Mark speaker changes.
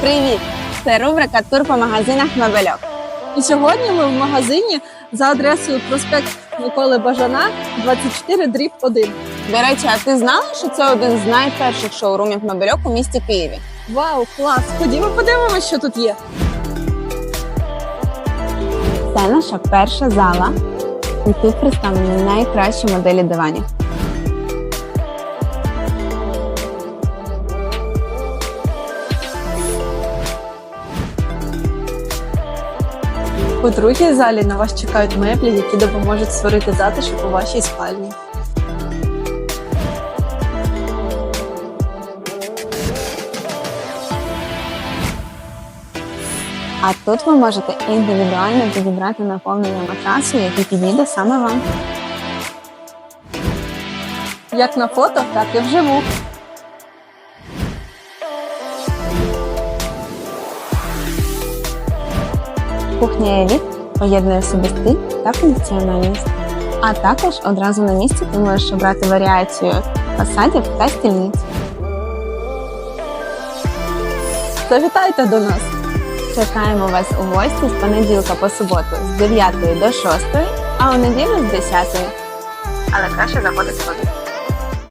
Speaker 1: Привіт! Це рубрика Тур по магазинах Мебельок.
Speaker 2: І сьогодні ми в магазині за адресою проспект Миколи Бажана, 24 дріб 1.
Speaker 1: До речі, а ти знала, що це один з найперших шоурумів Мебельок у місті Києві?
Speaker 2: Вау, клас! Ходімо подивимося, що тут є.
Speaker 1: Це наша перша зала, і тут представлені найкращі моделі диванів.
Speaker 2: У другій залі на вас чекають меблі, які допоможуть створити затишок у вашій спальні.
Speaker 1: А тут ви можете індивідуально підібрати наповнення матрасу, який підійде саме вам.
Speaker 2: Як на фото, так і вживу.
Speaker 1: Кухня Еліт поєднує в собі стиль та функціональність. А також одразу на місці ти можеш обрати варіацію фасадів та стільниць.
Speaker 2: Завітайте до нас!
Speaker 1: Чекаємо вас у гості з понеділка по суботу з 9 до 6, а у неділю з 10. Але краще заходити обід.